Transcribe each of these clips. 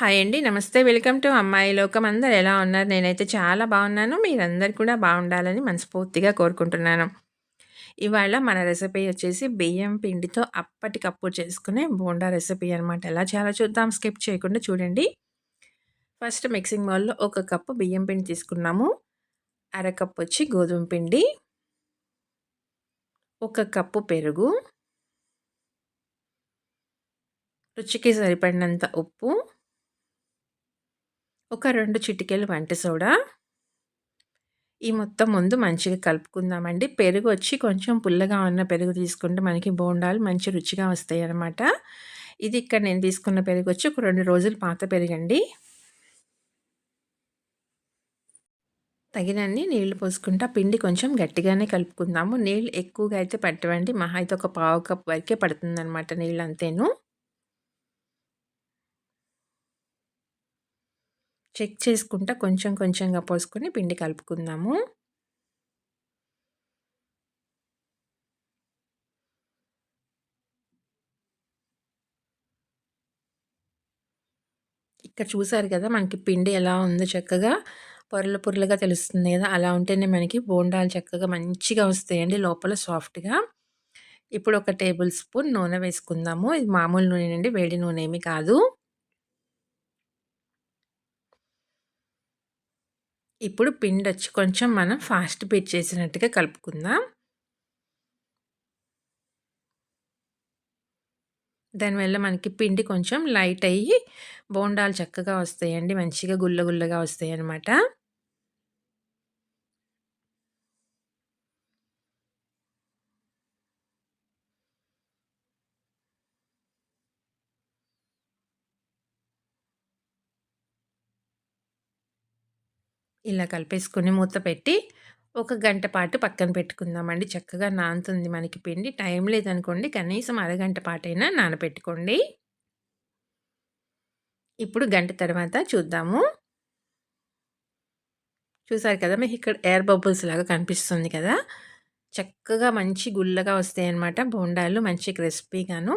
Hi అండి. నమస్తే. Welcome to అమ్మాయి లోకం. అందరు ఎలా ఉన్నారు? నేనైతే చాలా బాగున్నాను. మీరందరు కూడా బాగుండాలని మనస్ఫూర్తిగా కోరుకుంటున్నాను. ఇవాళ మన రెసిపీ వచ్చేసి బియ్యం పిండితో అప్పటికప్పుడు చేసుకునే బోండా రెసిపీ అనమాట. ఎలా చాలా చూద్దాం. స్కిప్ చేయకుండా చూడండి. ఫస్ట్ మిక్సింగ్ బౌల్‌లో ఒక కప్పు బియ్యం పిండి తీసుకున్నాము. అరకప్పు వచ్చి గోధుమ పిండి. ఒక కప్పు పెరుగు. రుచికి సరిపడినంత ఉప్పు. ఒక రెండు చిటికెలు వంట సోడా. ఈ మొత్తం ముందు మంచిగా కలుపుకుందామండి. పెరుగు వచ్చి కొంచెం పుల్లగా ఉన్న పెరుగు తీసుకుంటే మనకి బోండాలు మంచి రుచిగా వస్తాయి అన్నమాట ఇది ఇక్కడ నేను తీసుకున్న పెరుగు వచ్చి ఒక రెండు రోజులు పాత పెరుగండి. తగినన్ని నీళ్ళు పోసుకుంటా పిండి కొంచెం గట్టిగానే కలుపుకుందాము. నీళ్ళు ఎక్కువగా అయితే పట్టవండి. మహా అయితే ఒక పావు కప్ వరకే పడుతుందన్నమాట నీళ్ళు అంతేను. చెక్ చేసుకుంటా కొంచెం కొంచెంగా పోసుకొని పిండి కలుపుకుందాము. ఇక్కడ చూసారు కదా! మనకి పిండి ఎలా ఉందో చక్కగా పొరలు పొరలుగా తెలుస్తుంది కదా! అలా ఉంటేనే మనకి బోండాలు చక్కగా మంచిగా వస్తాయండి లోపల సాఫ్ట్‌గా. ఇప్పుడు ఒక టేబుల్ స్పూన్ నూనె వేసుకుందాము. ఇది మామూలు నూనె నుండి వేడి నూనె ఏమి కాదు. ఇప్పుడు పిండొచ్చి కొంచెం మనం ఫాస్ట్ బీట్ చేసినట్టుగా కలుపుకుందాం. దానివల్ల మనకి పిండి కొంచెం లైట్ అయ్యి బోండాలు చక్కగా వస్తాయండి. మంచిగా గుల్ల గుల్లగా వస్తాయన్నమాట. ఇలా కలిపేసుకుని మూత పెట్టి ఒక గంట పాటు పక్కన పెట్టుకుందామండి. చక్కగా నానుతుంది మనకి పిండి. టైం లేదనుకోండి కనీసం అరగంట పాటైనా నానబెట్టుకోండి. ఇప్పుడు గంట తర్వాత చూద్దాము. చూసారు కదా! మీకు ఇక్కడ ఎయిర్ బబుల్స్ లాగా కనిపిస్తుంది కదా! చక్కగా మంచి గుల్లగా వస్తాయన్నమాట బోండాలు. మంచి క్రిస్పీగాను.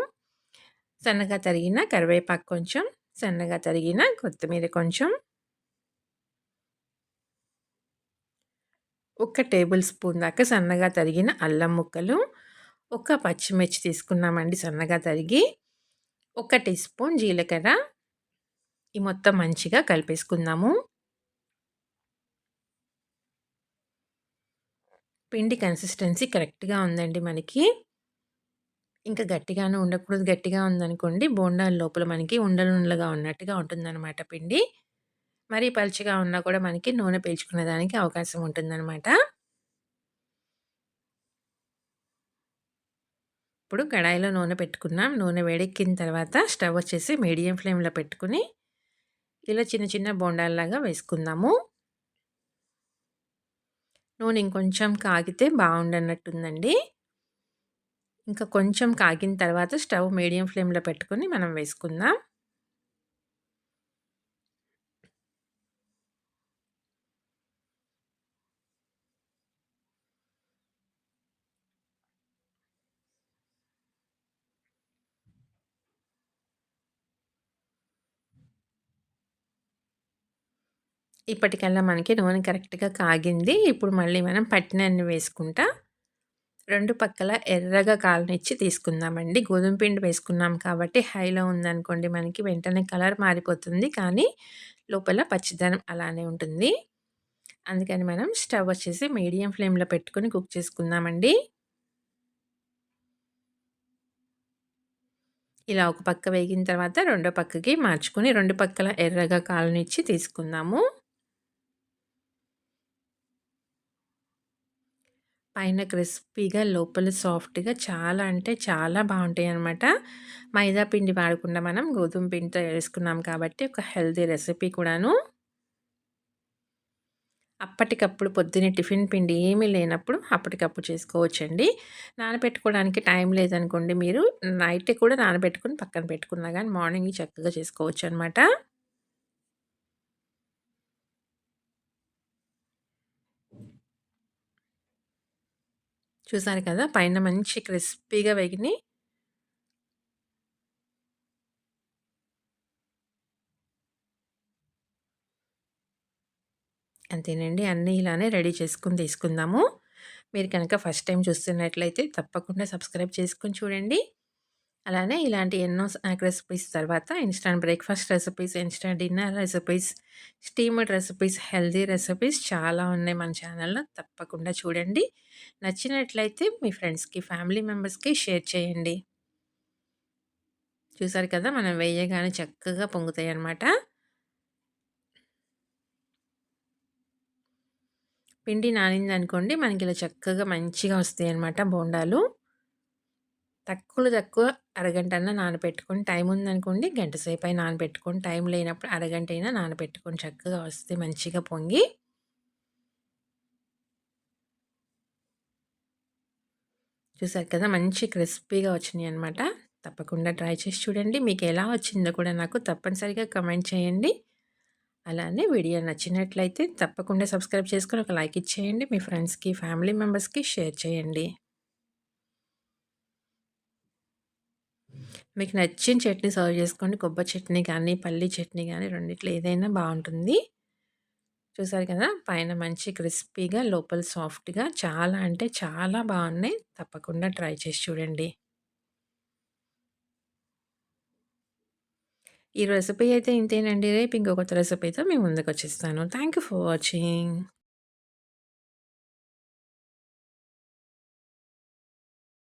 సన్నగా తరిగిన కరివేపాకు కొంచెం, సన్నగా తరిగిన కొత్తిమీర కొంచెం. ఒక టేబుల్ స్పూన్ దాకా సన్నగా తరిగిన అల్లం ముక్కలు. ఒక పచ్చిమిర్చి తీసుకున్నామండి సన్నగా తరిగి. ఒక టీ స్పూన్ జీలకర్ర. ఈ మొత్తం మంచిగా కలిపేసుకుందాము. పిండి కన్సిస్టెన్సీ కరెక్ట్‌గా ఉందండి మనకి. ఇంకా గట్టిగానే ఉండకూడదు. గట్టిగా ఉందనుకోండి బోండాల లోపల మనకి ఉండలు ఉండలుగా ఉన్నట్టుగా ఉంటుందన్నమాట పిండి. మరీ పలుచగా ఉన్నా కూడా మనకి నూనె పీల్చుకునే దానికి అవకాశం ఉంటుందన్నమాట ఇప్పుడు కడాయిలో నూనె పెట్టుకున్నాం. నూనె వేడెక్కిన తర్వాత స్టవ్ వచ్చేసి మీడియం ఫ్లేమ్‌లో పెట్టుకుని ఇలా చిన్న చిన్న బోండాల్లాగా వేసుకుందాము. నూనె ఇంకొంచెం కాగితే బాగుండన్నట్టుందండి ఇంకా కొంచెం కాగిన తర్వాత స్టవ్ మీడియం ఫ్లేమ్‌లో పెట్టుకుని మనం వేసుకుందాం. ఇప్పటికల్లా మనకి నూనె కరెక్ట్‌గా కాగింది. ఇప్పుడు మళ్ళీ మనం పట్టినన్ని వేసుకుంటా, రెండు పక్కల ఎర్రగా కాలనిచ్చి తీసుకుందామండి. గోధుమ పిండి వేసుకున్నాం కాబట్టి హైలో ఉందనుకోండి మనకి వెంటనే కలర్ మారిపోతుంది. కానీ లోపల పచ్చిదనం అలానే ఉంటుంది. అందుకని మనం స్టవ్ వచ్చేసి మీడియం ఫ్లేమ్‌లో పెట్టుకొని కుక్ చేసుకుందామండి. ఇలా ఒక పక్క వేగిన తర్వాత రెండో పక్కకి మార్చుకొని రెండు పక్కల ఎర్రగా కాలనిచ్చి తీసుకుందాము. పైన క్రిస్పీగా లోపల సాఫ్ట్‌గా చాలా అంటే చాలా బాగుంటాయి అనమాట మైదా పిండి వాడకుండా మనం గోధుమ పిండితో వేసుకున్నాం కాబట్టి ఒక హెల్తీ రెసిపీ కూడాను. అప్పటికప్పుడు పొద్దున్నే టిఫిన్ పిండి ఏమీ లేనప్పుడు అప్పటికప్పుడు చేసుకోవచ్చండి. నానబెట్టుకోవడానికి టైం లేదనుకోండి మీరు నైట్ కూడా నానబెట్టుకొని పక్కన పెట్టుకున్నా కానీ మార్నింగ్ చక్కగా చేసుకోవచ్చు అనమాట చూసారు కదా! పైన మంచి క్రిస్పీగా వేగినాయి అంతేనండి. అన్నీ ఇలానే రెడీ చేసుకుని తీసుకుందాము. మీరు కనుక ఫస్ట్ టైం చూస్తున్నట్లయితే తప్పకుండా సబ్స్క్రైబ్ చేసుకుని చూడండి. అలానే ఇలాంటి ఎన్నో స్నాక్ రెసిపీస్ తర్వాత instant breakfast recipes, instant dinner recipes, steamed recipes, healthy recipes చాలా ఉన్నాయి మన ఛానల్‌లో. తప్పకుండా చూడండి. నచ్చినట్లయితే మీ ఫ్రెండ్స్‌కి, ఫ్యామిలీ మెంబర్స్‌కి షేర్ చేయండి. చూసారు కదా! మనం వేయగానే చక్కగా పొంగుతాయి అన్నమాట పిండి నానిందనుకోండి మనకిలా చక్కగా మంచిగా వస్తాయి అన్నమాట బోండాలు. తక్కువలో తక్కువ అరగంటన్నా నానబెట్టుకొని టైం ఉందనుకోండి గంట సేపైనా నానబెట్టుకొని, టైం లేనప్పుడు అరగంట అయినా నానబెట్టుకొని చక్కగా వస్తే మంచిగా పొంగి చూసారు కదా! మంచి క్రిస్పీగా వచ్చినాయి అనమాట తప్పకుండా ట్రై చేసి చూడండి. మీకు ఎలా వచ్చిందో కూడా నాకు తప్పనిసరిగా కమెంట్ చేయండి. అలానే వీడియో నచ్చినట్లయితే తప్పకుండా సబ్స్క్రైబ్ చేసుకొని ఒక లైక్ ఇచ్చేయండి. మీ ఫ్రెండ్స్‌కి, ఫ్యామిలీ మెంబర్స్‌కి షేర్ చేయండి. మీకు నచ్చిన చట్నీ సర్వ్ చేసుకోండి. కొబ్బరి చట్నీ కానీ, పల్లీ చట్నీ కానీ రెండిట్లో ఏదైనా బాగుంటుంది చూసారు కదా! పైన మంచి క్రిస్పీగా, లోపల సాఫ్ట్‌గా చాలా అంటే చాలా బాగున్నాయి తప్పకుండా ట్రై చేసి చూడండి. ఈ రెసిపీ అయితే ఇంతేనండి. రేపు ఇంకొక రెసిపీతో రెసిపీతో ముందుకు ముందుకొచ్చేస్తాను. Thank you for watching.